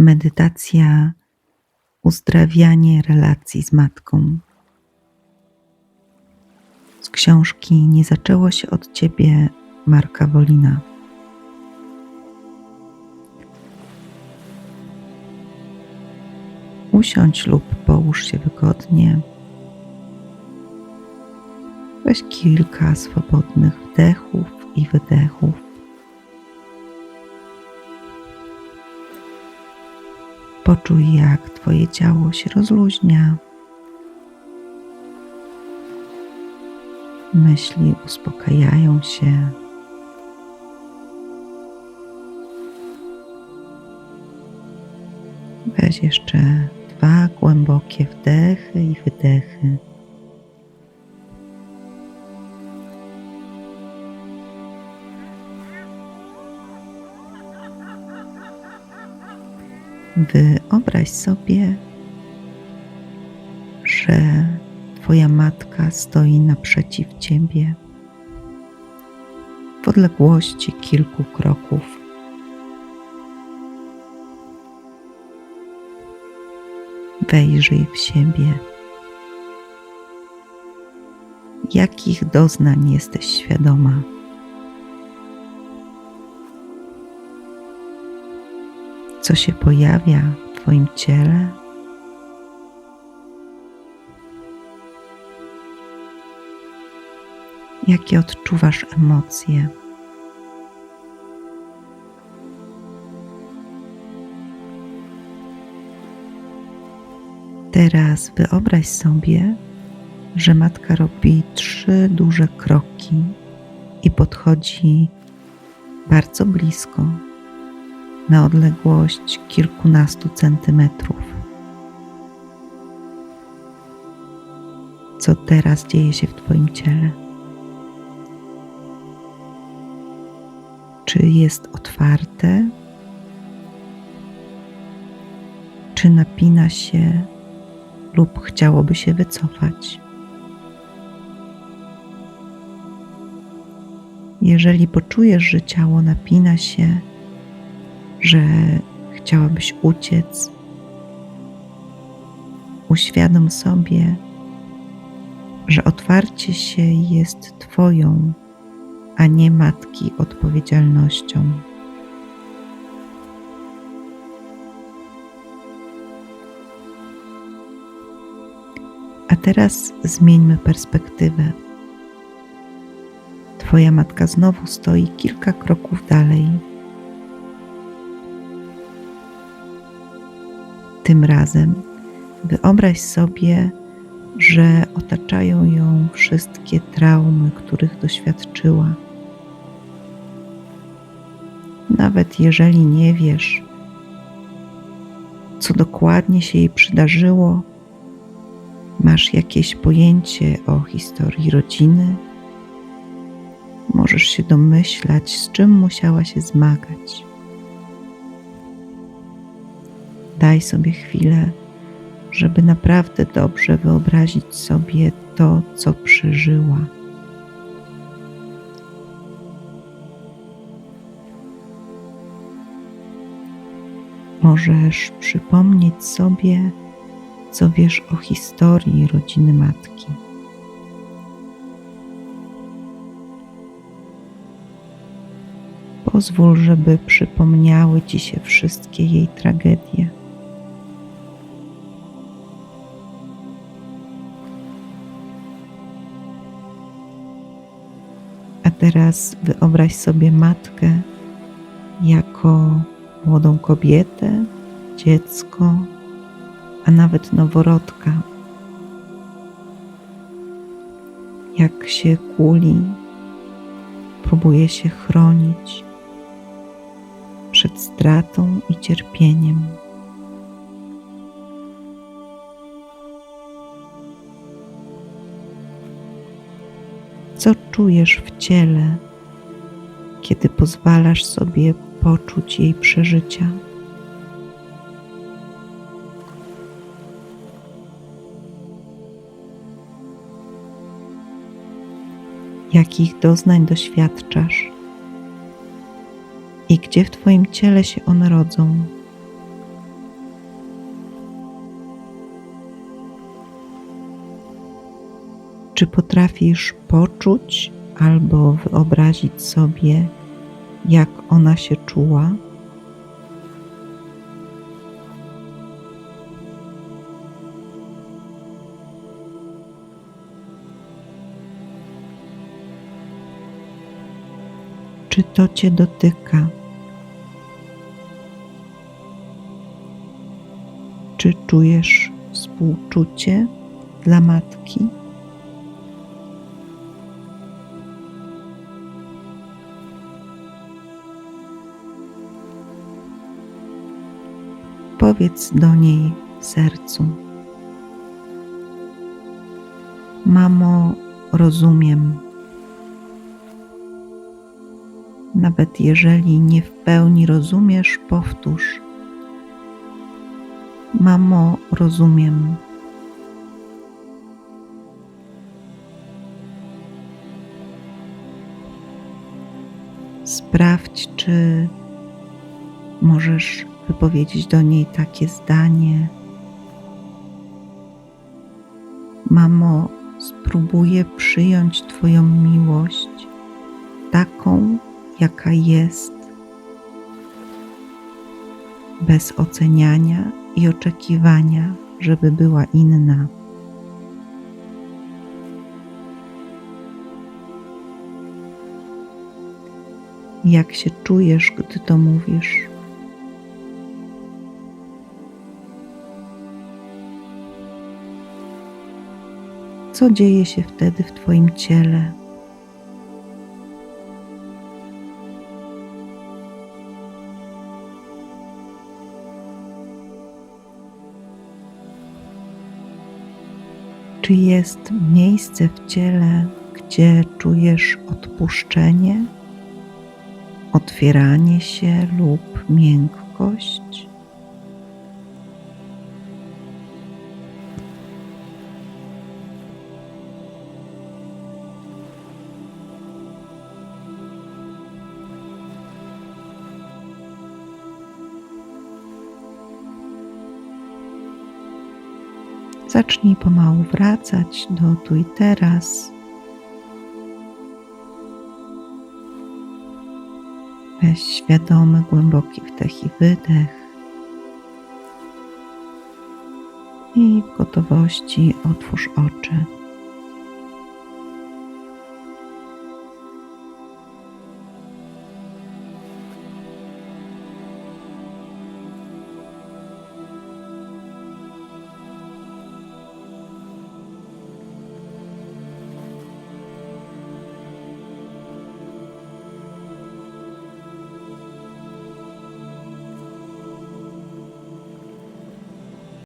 Medytacja Uzdrawianie relacji z matką. Z książki Nie zaczęło się od ciebie Marka Wolina. Usiądź lub połóż się wygodnie. Weź kilka swobodnych wdechów i wydechów. Poczuj, jak Twoje ciało się rozluźnia. Myśli uspokajają się. Weź jeszcze dwa głębokie wdechy i wydechy. Wyobraź sobie, że Twoja matka stoi naprzeciw Ciebie w odległości kilku kroków. Wejrzyj w siebie. Jakich doznań jesteś świadoma? Co się pojawia w Twoim ciele. Jakie odczuwasz emocje? Teraz wyobraź sobie, że matka robi trzy duże kroki i podchodzi bardzo blisko na odległość kilkunastu centymetrów. Co teraz dzieje się w Twoim ciele? Czy jest otwarte? Czy napina się lub chciałoby się wycofać? Jeżeli poczujesz, że ciało napina się, że chciałabyś uciec, uświadom sobie, że otwarcie się jest Twoją, a nie matki odpowiedzialnością. A teraz zmieńmy perspektywę. Twoja matka znowu stoi kilka kroków dalej Tym razem wyobraź sobie, że otaczają ją wszystkie traumy, których doświadczyła. Nawet jeżeli nie wiesz, co dokładnie się jej przydarzyło, masz jakieś pojęcie o historii rodziny, możesz się domyślać, z czym musiała się zmagać. Daj sobie chwilę, żeby naprawdę dobrze wyobrazić sobie to, co przeżyła. Możesz przypomnieć sobie, co wiesz o historii rodziny matki. Pozwól, żeby przypomniały ci się wszystkie jej tragedie. Teraz wyobraź sobie matkę jako młodą kobietę, dziecko, a nawet noworodka. Jak się kuli, próbuje się chronić przed stratą i cierpieniem. Co czujesz w ciele, kiedy pozwalasz sobie poczuć jej przeżycia? Jakich doznań doświadczasz i gdzie w Twoim ciele się one rodzą? Czy potrafisz poczuć albo wyobrazić sobie, jak ona się czuła? Czy to Cię dotyka? Czy czujesz współczucie dla matki? Powiedz do niej w sercu: Mamo, rozumiem. Nawet jeżeli nie w pełni rozumiesz, powtórz: Mamo, rozumiem. Sprawdź, czy możesz wypowiedzieć do niej takie zdanie: Mamo, spróbuję przyjąć Twoją miłość taką, jaka jest, bez oceniania i oczekiwania, żeby była inna. Jak się czujesz, gdy to mówisz? Co dzieje się wtedy w Twoim ciele? Czy jest miejsce w ciele, gdzie czujesz odpuszczenie, otwieranie się lub miękkość? Zacznij pomału wracać do tu i teraz. Weź świadomy, głęboki wdech i wydech. I w gotowości otwórz oczy.